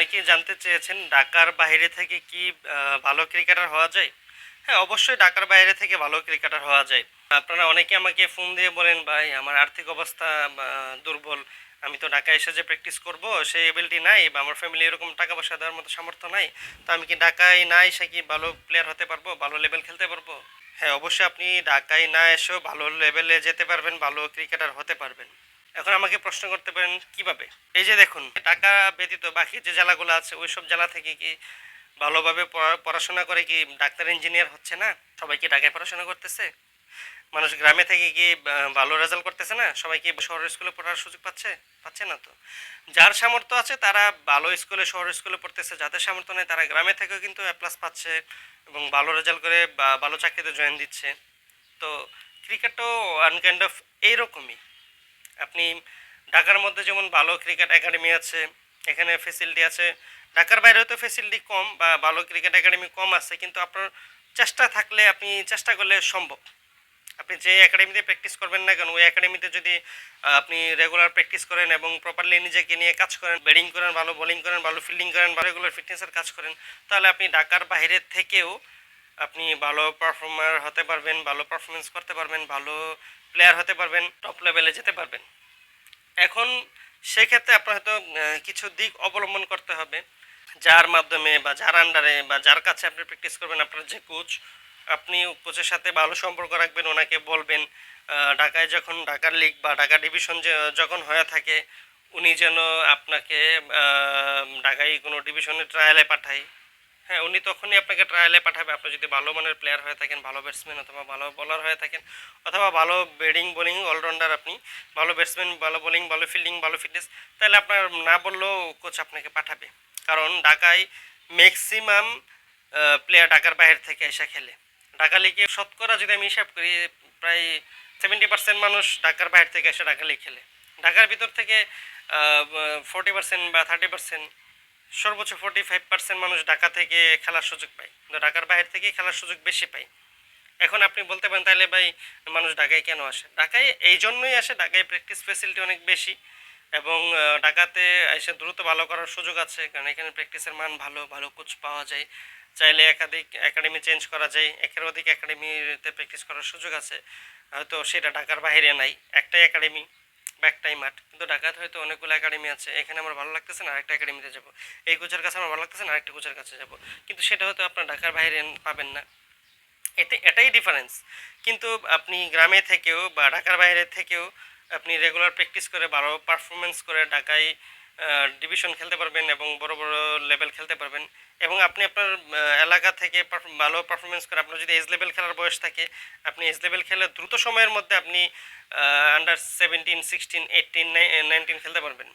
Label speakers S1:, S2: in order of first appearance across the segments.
S1: অনেকেই জানতে চেয়েছেন ঢাকার বাইরে থেকে কি ভালো ক্রিকেটার হওয়া যায়? হ্যাঁ অবশ্যই ঢাকার বাইরে থেকে ভালো ক্রিকেটার হওয়া যায়। আপনারা অনেকে আমাকে ফোন দিয়ে বলেন, ভাই, আমার আর্থিক অবস্থা দুর্বল। আমি তো ঢাকায় এসে যে প্র্যাকটিস করব, সেই এবিলিটি নাই, বা, আমার ফ্যামিলি এরকম টাকা পয়সা দেওয়ার মতো সামর্থ্য নাই। তো আমি কি ঢাকায় না এসে কি ভালো প্লেয়ার হতে পারব, ভালো লেভেল খেলতে পারব? হ্যাঁ অবশ্যই আপনি ঢাকায় না এসেও ভালো লেভেলে যেতে পারবেন, ভালো ক্রিকেটার হতে পারবেন। এখন আমাকে প্রশ্ন করতে পারেন, কীভাবে? এই যে দেখুন, টাকা ব্যতীত বাকি যে জেলাগুলো আছে ওই সব জেলা থেকে কি ভালোভাবে পড়া- পড়াশোনা করে কি ডাক্তার, ইঞ্জিনিয়ার হচ্ছে না? সবাই কি ঢাকায় পড়াশোনা করতেছে? মানুষ গ্রামে থেকে কি ভালো রেজাল্ট করতেছে না? সবাই কি শহরের স্কুলে পড়ার সুযোগ পাচ্ছে? পাচ্ছে না তো। যার সামর্থ্য আছে, তারা ভালো স্কুলে শহরের স্কুলে পড়তেছে। যাদের সামর্থ্য নেই, তারা গ্রামে থেকেও কিন্তু এ প্লাস পাচ্ছে এবং ভালো রেজাল্ট করে বা ভালো চাকরিতে জয়েন দিচ্ছে। তো ক্রিকেটও ওয়ান কাইন্ড অফ এইরকমই। আপনি ঢাকার মধ্যে যেমন ভালো ক্রিকেট একাডেমি আছে, এখানে ফেসিলিটি আছে। ঢাকার বাইরেও তো ফেসিলিটি কম বা ভালো ক্রিকেট একাডেমি কম আছে, কিন্তু আপনার চেষ্টা থাকলে আপনি চেষ্টা করলে সম্ভব। আপনি যে একাডেমিতে প্র্যাকটিস করবেন না কেন, ওই একাডেমিতে যদি আপনি রেগুলার প্র্যাকটিস করেন এবং প্রপারলি নিজেকে নিয়ে কাজ করেন ব্যাটিং করেন ভালো বোলিং করেন ভালো ফিল্ডিং করেন ভালো রেগুলার ফিটনেসের কাজ করেন, তাহলে আপনি ঢাকার বাইরে থেকেও আপনি ভালো পারফর্মার হতে পারবেন, ভালো পারফরমেন্স করতে পারবেন, ভালো প্লেয়ার হতে পারবেন টপ লেভেলে যেতে পারবেন। এখন সেক্ষেত্রে আপনার হয়তো কিছু দিক অবলম্বন করতে হবে। যার মাধ্যমে বা যার আন্ডারে বা যার কাছে আপনি প্র্যাকটিস করবেন, আপনার যে কোচ আপনি কোচের সাথে ভালো সম্পর্ক রাখবেন, ওনাকে বলবেন ঢাকায় যখন ঢাকার লিগ বা ঢাকা ডিভিশন যে, যখন হয়ে থাকে, উনি যেন আপনাকে ঢাকায় কোনো ডিভিশনে ট্রায়ালে পাঠায়। হ্যাঁ উনি তখনই আপনাকে ট্রায়ালে পাঠাবে। আপনি যদি ভালো মানের প্লেয়ার হয়ে থাকেন, ভালো ব্যাটসম্যান অথবা ভালো বোলার হয়ে থাকেন, অথবা ভালো ব্যাটিং বোলিং অলরাউন্ডার আপনি, ভালো ব্যাটসম্যান ভালো বোলিং ভালো ফিল্ডিং ভালো ফিটনেস তাহলে আপনার না বললেও কোচ আপনাকে পাঠাবে। কারণ ঢাকায় ম্যাক্সিমাম প্লেয়ার ঢাকার বাইরে থেকে এসে খেলে। ঢাকা লিগে শতকরা যদি আমি হিসাব করি, প্রায় সেভেন্টি পার্সেন্ট মানুষ ঢাকার বাইরে থেকে এসে ঢাকা লিগ খেলে। ঢাকার ভিতর থেকে ফোর্টি পার্সেন্ট বা থার্টি পার্সেন্ট সর্বোচ্চ ফোর্টি ফাইভ পার্সেন্ট মানুষ ঢাকা থেকে খেলার সুযোগ পায়। কিন্তু ঢাকার বাইরে থেকে খেলার সুযোগ বেশি পায়। এখন আপনি বলতে পারেন তাহলে ভাই, মানুষ ঢাকায় কেন আসে? ঢাকায় এই জন্যই আসে, ঢাকায় প্র্যাকটিস ফেসিলিটি অনেক বেশি এবং ঢাকাতে এসে দ্রুত ভালো করার সুযোগ আছে। কারণ এখানে প্র্যাকটিসের মান ভালো ভালো কোচ পাওয়া যায়। চাইলে একাধিক একাডেমি চেঞ্জ করা যায়। একের অধিক একাডেমিতে প্র্যাকটিস করার সুযোগ আছে। হয়তো সেটা ঢাকার বাইরে নাই। একটাই একাডেমি বা একটাই মাঠ কিন্তু ঢাকাতে হয়তো অনেকগুলো একাডেমি আছে। এখানে আমার ভালো লাগতেছে না, আরেকটা একাডেমিতে যাব। এই কোচের কাছে আমার ভালো লাগতেছে না, আরেকটা কোচের কাছে যাব। কিন্তু সেটা হয়তো আপনার ঢাকার বাইরে পাবেন না। এতে, এটাই ডিফারেন্স কিন্তু আপনি গ্রামে থেকেও বা ঢাকার বাইরে থেকেও আপনি রেগুলার প্র্যাকটিস করে ভালো পারফরমেন্স করে ঢাকায় ডিভিশন খেলতে পারবেন এবং বড় বড় লেভেল খেলতে পারবেন। এবং আপনি আপনার এলাকা থেকে ভালো পারফরমেন্স করে আপনার যদি এজ লেভেল খেলার বয়স থাকে, আপনি এজ লেভেল খেলে দ্রুত সময়ের মধ্যে আপনি under seventeen sixteen eighteen nineteen খেলতে পারবেন।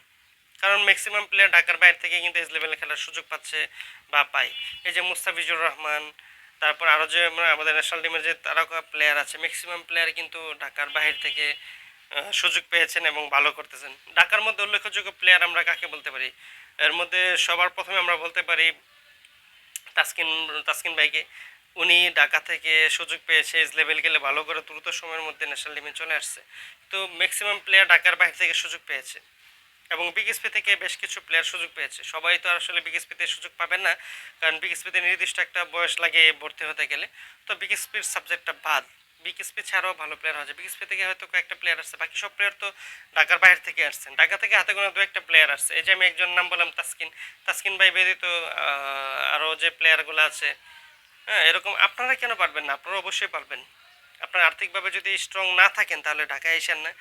S1: কারণ ম্যাক্সিমাম প্লেয়ার ঢাকার বাইরে থেকে কিন্তু এজ লেভেলে খেলার সুযোগ পাচ্ছে বা পায়। এই যে মুস্তাফিজুর রহমান, তারপর আরও যে আমাদের ন্যাশনাল টিমের যে তারকা প্লেয়ার আছে ম্যাক্সিমাম প্লেয়ার কিন্তু ঢাকার বাইরে থেকে সুযোগ পেয়েছেন এবং ভালো করতেছেন। ঢাকার মধ্যে উল্লেখযোগ্য প্লেয়ার আমরা কাকে বলতে পারি? এর মধ্যে সবার প্রথমে আমরা বলতে পারি তাসকিন তাসকিন ভাইকে। উনি ঢাকা থেকে সুযোগ পেয়েছে, এজ লেভেল গেলে ভালো করে দ্রুত সময়ের মধ্যে ন্যাশনাল টিমে চলে আসছে। তো ম্যাক্সিমাম প্লেয়ার ঢাকার বাইরে থেকে সুযোগ পেয়েছে। এবং বিগেসপি থেকে বেশ কিছু প্লেয়ার সুযোগ পেয়েছে। সবাই তো আসলে বিগেসপিতে সুযোগ পাবেন না। কারণ বিগেসপিতে নির্দিষ্ট একটা বয়স লাগে ভর্তি হতে গেলে। তো বিগেসপির সাবজেক্টটা বাদ। বিগেসপি ছাড়াও ভালো প্লেয়ার হয়েছে বিগেসপি থেকে হয়তো কয়েকটা প্লেয়ার আসছে। বাকি সব প্লেয়ার তো ঢাকার বাইরে থেকে আসছেন। ঢাকা থেকে হাতে গোনা দু একটা প্লেয়ার আসছে। এই যে আমি একজন নাম বললাম, তাসকিন। তাসকিন ভাই ব্যতীত আরও যে প্লেয়ারগুলো আছে হ্যাঁ এরকম আপনারা কেন পারবেন না? আপনারা অবশ্যই পারবেন। আপনারা আর্থিকভাবে যদি স্ট্রং না থাকেন, তাহলে ঢাকায় এসেন না।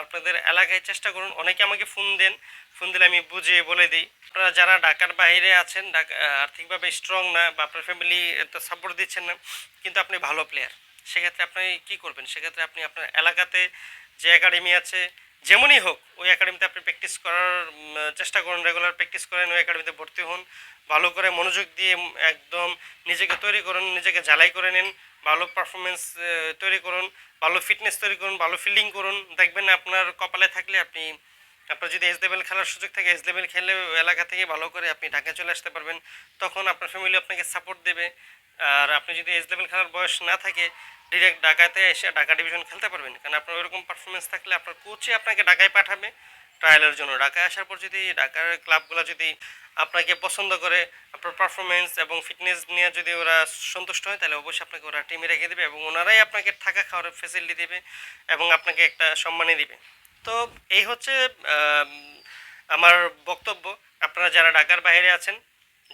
S1: আপনাদের এলাকায় চেষ্টা করুন। অনেকে আমাকে ফোন দেন। ফোন দিলে আমি বুঝিয়ে বলে দিই। আপনারা যারা ঢাকার বাইরে আছেন, ঢাকা, আর্থিকভাবে স্ট্রং না বা আপনার ফ্যামিলি এত সাপোর্ট দিচ্ছেন না, কিন্তু আপনি ভালো প্লেয়ার সেক্ষেত্রে আপনি কি করবেন? সেক্ষেত্রে আপনি আপনার এলাকাতে যে একাডেমি আছে, যেমনই হোক, ওই একাডেমিতে আপনি প্র্যাকটিস করার চেষ্টা করুন রেগুলার প্র্যাকটিস করেন, ওই একাডেমিতে ভর্তি হন, ভালো করে মনোযোগ দিয়ে একদম নিজেকে তৈরি করুন, নিজেকে জ্বালাই করে নিন, ভালো পারফরমেন্স তৈরি করুন, ভালো ফিটনেস তৈরি করুন, ভালো ফিল্ডিং করুন। দেখবেন আপনার কপালে থাকলে আপনি, আপনার যদি এস লেভেল খেলার সুযোগ থাকে এস লেভেল খেলে এলাকা থেকে ভালো করে আপনি ঢাকায় চলে আসতে পারবেন। তখন আপনার ফ্যামিলি আপনাকে সাপোর্ট দেবে। আর আপনি যদি এস লেভেল খেলার বয়স না থাকে ডিরেক্ট ঢাকাতে এসে ঢাকা ডিভিশন খেলতে পারবেন। কারণ আপনার ওইরকম পারফরমেন্স থাকলে আপনার কোচই আপনাকে ঢাকায় পাঠাবে ট্রায়ালের জন্য। ঢাকায় আসার পর যদি ঢাকার ক্লাবগুলো যদি আপনাকে পছন্দ করে, আপনার পারফরমেন্স এবং ফিটনেস নিয়ে যদি ওরা সন্তুষ্ট হয়, তাহলে অবশ্যই আপনাকে ওরা টিমে রেখে দেবে এবং ওনারাই আপনাকে থাকা খাওয়ার ফেসিলিটি দেবে এবং আপনাকে একটা সম্মানই দেবে। তো এই হচ্ছে আমার বক্তব্য। আপনারা যারা ঢাকার বাইরে আছেন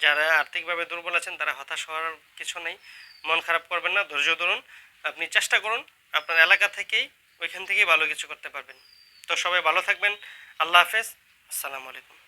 S1: যারা আর্থিকভাবে দুর্বল আছেন, তারা হতাশ হওয়ার কিছু নেই। মন খারাপ করবেন না, ধৈর্য ধরুন। আপনি চেষ্টা করুন, আপনার এলাকা থেকেই ওইখান থেকেই ভালো কিছু করতে পারবেন। তো সবাই ভালো থাকবেন। আল্লাহ হাফেজ। আসসালামু আলাইকুম।